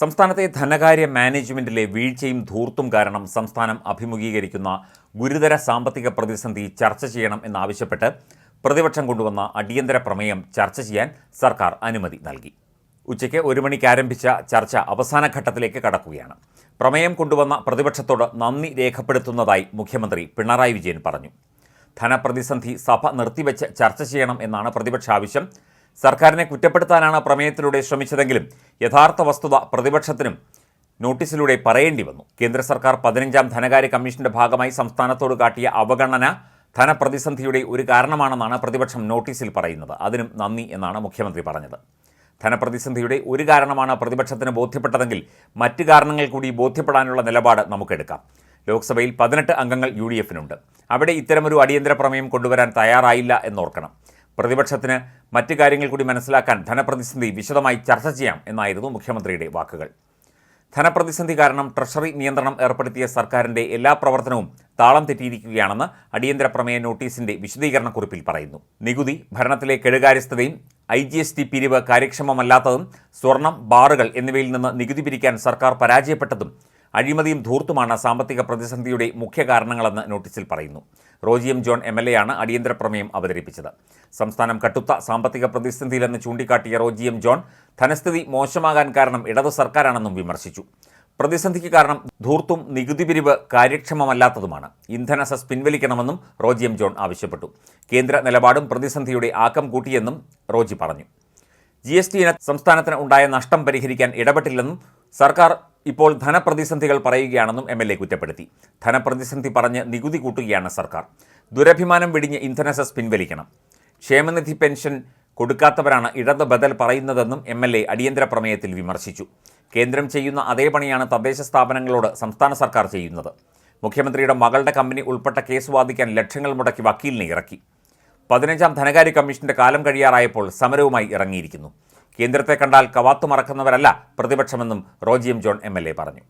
സംസ്ഥാനത്തെ ധനകാര്യ മാനേജ്മെന്റിലെ വീഴ്ചയും ധൂർത്തും കാരണം സംസ്ഥാനം അഭിമുഖീകരിക്കുന്ന ഗുരുതര സാമ്പത്തിക പ്രതിസന്ധി ചർച്ച ചെയ്യണം എന്നാവശ്യപ്പെട്ട് പ്രതിപക്ഷം കൊണ്ടുവന്ന അടിയന്തര പ്രമേയം ചർച്ച ചെയ്യാൻ സർക്കാർ അനുമതി നൽകി. ഉച്ചയ്ക്ക് ഒരു മണിക്ക് ആരംഭിച്ച ചർച്ച അവസാന ഘട്ടത്തിലേക്ക് കടക്കുകയാണ്. പ്രമേയം കൊണ്ടുവന്ന പ്രതിപക്ഷത്തോട് നന്ദി രേഖപ്പെടുത്തുന്നതായി മുഖ്യമന്ത്രി പിണറായി വിജയൻ പറഞ്ഞു. ധനപ്രതിസന്ധി സഭ നിർത്തിവെച്ച് ചർച്ച ചെയ്യണം എന്നാണ് പ്രതിപക്ഷ ആവശ്യം. സർക്കാരിനെ കുറ്റപ്പെടുത്താനാണ് പ്രമേയത്തിലൂടെ ശ്രമിച്ചതെങ്കിലും യഥാർത്ഥ വസ്തുത പ്രതിപക്ഷത്തിനും നോട്ടീസിലൂടെ പറയേണ്ടി വന്നു. കേന്ദ്ര സർക്കാർ പതിനഞ്ചാം ധനകാര്യ കമ്മീഷന്റെ ഭാഗമായി സംസ്ഥാനത്തോട് കാട്ടിയ അവഗണന ധനപ്രതിസന്ധിയുടെ ഒരു കാരണമാണെന്നാണ് പ്രതിപക്ഷം നോട്ടീസിൽ പറയുന്നത്. അതിനും നന്ദി എന്നാണ് മുഖ്യമന്ത്രി പറഞ്ഞത്. ധനപ്രതിസന്ധിയുടെ ഒരു കാരണമാണ് പ്രതിപക്ഷത്തിന് ബോധ്യപ്പെട്ടതെങ്കിൽ മറ്റ് കാരണങ്ങൾ കൂടി ബോധ്യപ്പെടാനുള്ള നിലപാട് നമുക്കെടുക്കാം. ലോക്സഭയിൽ പതിനെട്ട് അംഗങ്ങൾ യു ഡി എഫിനുണ്ട്. അവിടെ ഇത്തരമൊരു അടിയന്തര പ്രമേയം കൊണ്ടുവരാൻ തയ്യാറായില്ല എന്നോർക്കണം. പ്രതിപക്ഷത്തിന് മറ്റ് കാര്യങ്ങൾ കൂടി മനസ്സിലാക്കാൻ ധനപ്രതിസന്ധി വിശദമായി ചർച്ച ചെയ്യാം എന്നായിരുന്നു മുഖ്യമന്ത്രിയുടെ വാക്കുകൾ. ധനപ്രതിസന്ധി കാരണം ട്രഷറി നിയന്ത്രണം ഏർപ്പെടുത്തിയ സർക്കാരിന്റെ എല്ലാ പ്രവർത്തനവും താളം തെറ്റിയിരിക്കുകയാണെന്ന് അടിയന്തര പ്രമേയ നോട്ടീസിന്റെ വിശദീകരണക്കുറിപ്പിൽ പറയുന്നു. നികുതി ഭരണത്തിലെ കെടുകാര്യസ്ഥതയും ഐ ജി എസ് ടി പിരിവ് കാര്യക്ഷമമല്ലാത്തതും സ്വർണം ബാറുകൾ എന്നിവയിൽ നിന്ന് നികുതി പിരിക്കാൻ സർക്കാർ പരാജയപ്പെട്ടതും അഴിമതിയും ധൂർത്തുമാണ് സാമ്പത്തിക പ്രതിസന്ധിയുടെ മുഖ്യ കാരണങ്ങളെന്ന് നോട്ടീസിൽ പറയുന്നു. Roji M John M L A ആണ് അടിയന്തര പ്രമേയം അവതരിപ്പിച്ചത്. സംസ്ഥാനം കട്ടുത്ത സാമ്പത്തിക പ്രതിസന്ധിയിലെന്ന് ചൂണ്ടിക്കാട്ടിയ റോജിയം ജോൺ ധനസ്ഥിതി മോശമാകാൻ കാരണം ഇടതു സർക്കാരാണെന്നും വിമർശിച്ചു. പ്രതിസന്ധിക്ക് കാരണം ധൂർത്തും നികുതി പിരിവ് കാര്യക്ഷമമല്ലാത്തതുമാണ്. ഇന്ധന സെസ് പിൻവലിക്കണമെന്നും റോജിയം ജോൺ ആവശ്യപ്പെട്ടു. കേന്ദ്ര നിലപാടും പ്രതിസന്ധിയുടെ ആക്കം കൂട്ടിയെന്നും റോജി പറഞ്ഞു. ജി എസ് ടി സംസ്ഥാനത്തിന് ഉണ്ടായ നഷ്ടം പരിഹരിക്കാൻ ഇടപെട്ടില്ലെന്നും സർക്കാർ ഇപ്പോൾ ധനപ്രതിസന്ധികൾ പറയുകയാണെന്നും എം എൽ എ കുറ്റപ്പെടുത്തി. ധനപ്രതിസന്ധി പറഞ്ഞ് നികുതി കൂട്ടുകയാണ് സർക്കാർ. ദുരഭിമാനം വെടിഞ്ഞ് ഇന്ധന സെസ് പിൻവലിക്കണം. ക്ഷേമനിധി പെൻഷൻ കൊടുക്കാത്തവരാണ് ഇടത് ബദൽ പറയുന്നതെന്നും എം എൽ എ അടിയന്തര പ്രമേയത്തിൽ വിമർശിച്ചു. കേന്ദ്രം ചെയ്യുന്ന അതേ പണിയാണ് തദ്ദേശ സ്ഥാപനങ്ങളോട് സംസ്ഥാന സർക്കാർ ചെയ്യുന്നത്. മുഖ്യമന്ത്രിയുടെ മകളുടെ കമ്പനി ഉൾപ്പെട്ട കേസ് വാദിക്കാൻ ലക്ഷങ്ങൾ മുടക്കി വക്കീലിനെ ഇറക്കി. പതിനഞ്ചാം ധനകാര്യ കമ്മീഷന്റെ കാലം കഴിയാറായപ്പോൾ സമരവുമായി ഇറങ്ങിയിരിക്കുന്നു. കേന്ദ്രത്തെ കണ്ടാൽ കവാത്തു മറക്കുന്നവരല്ല പ്രതിപക്ഷമെന്നും റോജിയം ജോൺ എം പറഞ്ഞു.